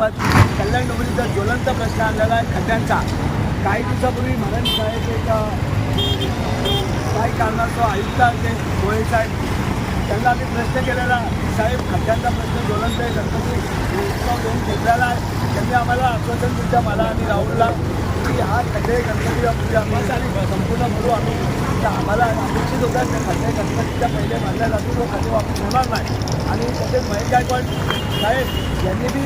कल्याण डोंबरीचा ज्वलंत प्रश्न आणलेला आहे खड्ड्यांचा. काही दिवसापूर्वी महाराज साहेब एक काही कारणास्तव आयुक्त ते गोळे साहेब त्यांना आम्ही प्रश्न केलेला साहेब खड्ड्यांचा प्रश्न ज्वलंत आहे गणपती उत्सव घेऊन घेतलेला आहे. त्यांनी आम्हाला आश्वासन दिलं मला आणि राहुलला की हा खड्डे गणपती आणि संपूर्ण भरू आम्ही. तर आम्हाला अपेक्षित होता त्या खड्डे गणपतीच्या पहिले बांधल्या जातो तो खड्डे वापस होणार नाही. आणि तसेच महेश गायकवाड साहेब यांनी बी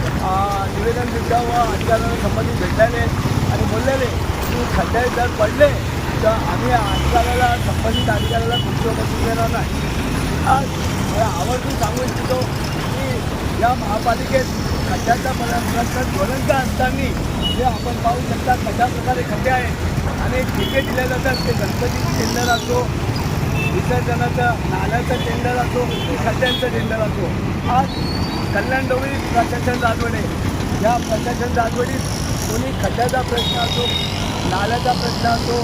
निवेदन दिलं व अधिकाऱ्यांना संबंधित भेटलेले आणि बोललेले की खड्डे जर पडले तर आम्ही अधिकाऱ्याला संबंधित अधिकाऱ्याला खुर्चीवर बसून देणार नाही. आज आवर्जून सांगू इच्छितो की या महापालिकेत खड्ड्याचा प्र- प्रश्न ज्वलंत असताना जे आपण पाहू शकता कशा प्रकारे खड्डे आहेत आणि ठेके दिले जातात ते गणपतीची केंद्र असो विसर्जनाचा नाल्याचं टेंडर असो खड्ड्यांचा टेंडर असो आज कल्याण डोंगरी प्रशासन राजवडे. या प्रशासन राजवडीत कोणी खड्ड्याचा प्रश्न असो नाल्याचा प्रश्न असो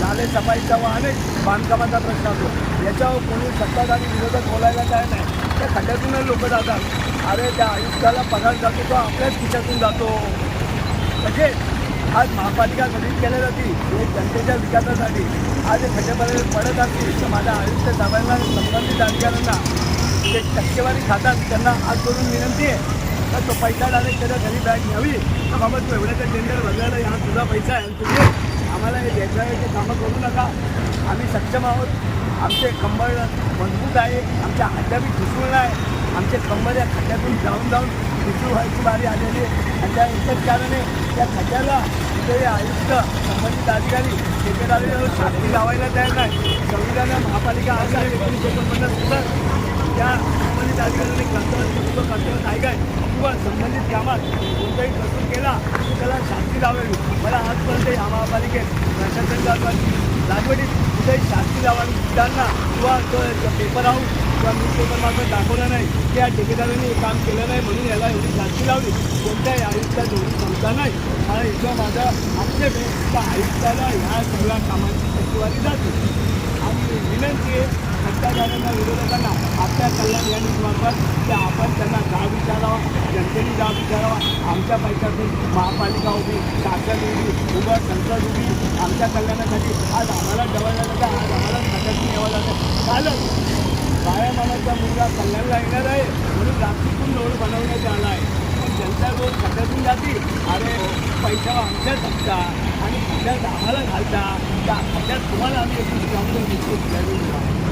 नाले सफाईचा व अनेक बांधकामाचा प्रश्न असो याच्यावर कोणी सत्ताधारी विरोधक बोलायला काय नाही. त्या खड्ड्यातूनच लोक जातात. अरे त्या आयुक्ताला पगार जातो तो आपल्याच खिशातून जातो. म्हणजे आज महापालिका गठीत केल्या जातील हे जनतेच्या विकासासाठी आज हे खड्डेपर्यंत पडत असतील तर माझ्या आयुक्त साहेबांना संबंधित अधिकाऱ्यांना जे टक्केवारी खातात त्यांना आज करून विनंती आहे. तर तो पैसा डायरेक्ट त्याच्या घरी बॅग घ्यावी. तर बाबा तू एवढ्याचा टेंडर भरलेला हा तुझा पैसा आहे आणि तुम्ही आम्हाला हे देशाचे कामं करू नका. आम्ही सक्षम आहोत. आमचे कंबळ मजबूत आहे. आमच्या हड्ड्या बी ठिसूळ आहे. आमचे कंबर या खड्ड्यातून जाऊन जाऊन मृत्यू व्हायची बारी आलेली आहे. आणि त्या एकच कारणे त्या खड्ड्याला ते आयुक्त संबंधित अधिकारी ठेकेदाराला शास्त्री लावायला तयार नाही. संविधान महापालिका आज आहे एकोणीसशे एकोणपन्नास त्या संबंधित अधिकाऱ्यांनी कर्तव्य कर्तव्य नाही काय? किंवा संबंधित कामात कोणताही कसूर केला तर त्याला शास्त्री लावावी. मला आजपर्यंत या महापालिकेत प्रशासन राजवाडी कुठेही शास्त्री लावावी त्यांना किंवा तो पेपर हाऊस किंवा न्यूजपेपर मार्फत दाखवलं नाही की या ठेकेदारांनी काम केलं नाही म्हणून याला एवढी साक्षी लावली. कोणत्याही आयुक्तात दोन्ही क्षमता नाही. मला एकदा माझा आक्षेप आहे त्या आयुक्ताला ह्या सगळ्या कामांची टक्केवारी जाते. आणि विनंती आहे सत्ताधाऱ्यांना विरोधकांना आपल्या कल्याण या न्यूजमार्फत की आपण त्यांना जाब विचारावा जनतेने जाब विचारावा. आमच्या पैशातून महापालिका उभी शासन उभी उभं संसद उभी आमच्या कल्याणासाठी आज आम्हाला जवळ जातं आज आम्हाला खड्ड्यातून यावं लागतं चालत. बाया मानाचा मुलगा कल्याणला येणार आहे म्हणून रात्रीतून रोड बनवण्यात आला आहे. पण जनता रोड खड्ड्यातून जाते अरे पैसा आमच्याच हक्का आणि खड्ड्यात आम्हाला घालता त्या खड्ड्यात तुम्हाला आम्ही एकूण जाऊन